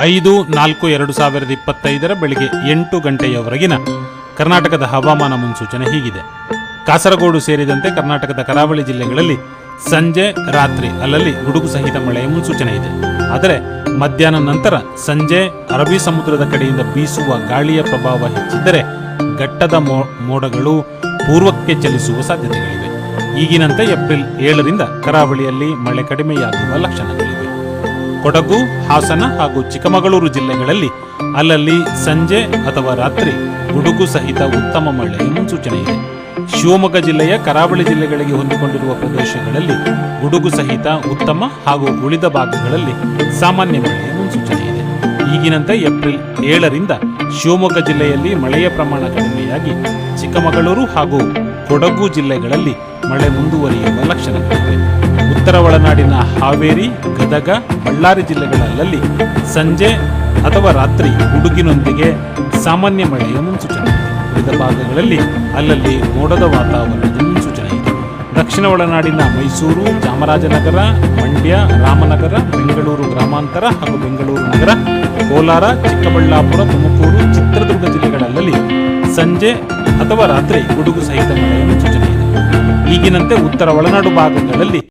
ಐದು, ನಾಲ್ಕು, ಎರಡು ಸಾವಿರದ ಇಪ್ಪತ್ತೈದರ ಬೆಳಿಗ್ಗೆ ಎಂಟು ಗಂಟೆಯವರೆಗಿನ ಕರ್ನಾಟಕದ ಹವಾಮಾನ ಮುನ್ಸೂಚನೆ ಹೀಗಿದೆ. ಕಾಸರಗೋಡು ಸೇರಿದಂತೆ ಕರ್ನಾಟಕದ ಕರಾವಳಿ ಜಿಲ್ಲೆಗಳಲ್ಲಿ ಸಂಜೆ, ರಾತ್ರಿ ಅಲ್ಲಲ್ಲಿ ಗುಡುಗು ಸಹಿತ ಮಳೆಯ ಮುನ್ಸೂಚನೆ ಇದೆ. ಆದರೆ ಮಧ್ಯಾಹ್ನ ನಂತರ ಸಂಜೆ ಅರಬ್ಬಿ ಸಮುದ್ರದ ಕಡೆಯಿಂದ ಬೀಸುವ ಗಾಳಿಯ ಪ್ರಭಾವ ಹೆಚ್ಚಿದ್ದರೆ ಘಟ್ಟದ ಮೋಡಗಳು ಪೂರ್ವಕ್ಕೆ ಚಲಿಸುವ ಸಾಧ್ಯತೆಗಳಿವೆ. ಈಗಿನಂತೆ ಏಪ್ರಿಲ್ ಏಳರಿಂದ ಕರಾವಳಿಯಲ್ಲಿ ಮಳೆ ಕಡಿಮೆಯಾಗುವ ಲಕ್ಷಣಗಳಿವೆ. ಕೊಡಗು, ಹಾಸನ ಹಾಗೂ ಚಿಕ್ಕಮಗಳೂರು ಜಿಲ್ಲೆಗಳಲ್ಲಿ ಅಲ್ಲಲ್ಲಿ ಸಂಜೆ ಅಥವಾ ರಾತ್ರಿ ಗುಡುಗು ಸಹಿತ ಉತ್ತಮ ಮಳೆಯ ಮುನ್ಸೂಚನೆ ಇದೆ ಶಿವಮೊಗ್ಗ ಜಿಲ್ಲೆಯ ಕರಾವಳಿ ಜಿಲ್ಲೆಗಳಿಗೆ ಹೊಂದಿಕೊಂಡಿರುವ ಪ್ರದೇಶಗಳಲ್ಲಿ ಗುಡುಗು ಸಹಿತ ಉತ್ತಮ ಹಾಗೂ ಉಳಿದ ಭಾಗಗಳಲ್ಲಿ ಸಾಮಾನ್ಯ ಮಳೆಯ ಮುನ್ಸೂಚನೆ ಇದೆ ಈಗಿನಂತೆ ಏಪ್ರಿಲ್ ಏಳರಿಂದ ಶಿವಮೊಗ್ಗ ಜಿಲ್ಲೆಯಲ್ಲಿ ಮಳೆಯ ಪ್ರಮಾಣ ಕಡಿಮೆಯಾಗಿ ಚಿಕ್ಕಮಗಳೂರು ಹಾಗೂ ಕೊಡಗು ಜಿಲ್ಲೆಗಳಲ್ಲಿ ಮಳೆ ಮುಂದುವರಿಯುವ ಲಕ್ಷಣಗಳಿವೆ. ಉತ್ತರ ಒಳನಾಡಿನ ಹಾವೇರಿ, ಗದಗ, ಬಳ್ಳಾರಿ ಜಿಲ್ಲೆಗಳಲ್ಲಲ್ಲಿ ಸಂಜೆ ಅಥವಾ ರಾತ್ರಿ ಗುಡುಗಿನೊಂದಿಗೆ ಸಾಮಾನ್ಯ ಮಳೆಯ ಮುನ್ಸೂಚನೆ. ಉಳಿದ ಭಾಗಗಳಲ್ಲಿ ಅಲ್ಲಲ್ಲಿ ಮೋಡದ ವಾತಾವರಣದ ಮುನ್ಸೂಚನೆ ಇದೆ. ದಕ್ಷಿಣ ಒಳನಾಡಿನ ಮೈಸೂರು, ಚಾಮರಾಜನಗರ, ಮಂಡ್ಯ, ರಾಮನಗರ, ಬೆಂಗಳೂರು ಗ್ರಾಮಾಂತರ ಹಾಗೂ ಬೆಂಗಳೂರು ನಗರ, ಕೋಲಾರ, ಚಿಕ್ಕಬಳ್ಳಾಪುರ, ತುಮಕೂರು, ಚಿತ್ರದುರ್ಗ ಜಿಲ್ಲೆಗಳಲ್ಲಿ ಸಂಜೆ ಅಥವಾ ರಾತ್ರಿ ಗುಡುಗು ಸಹಿತ ಮಳೆಯ ಮುನ್ಸೂಚನೆ ಇದೆ. ಈಗಿನಂತೆ ಉತ್ತರ ಒಳನಾಡು ಭಾಗಗಳಲ್ಲಿ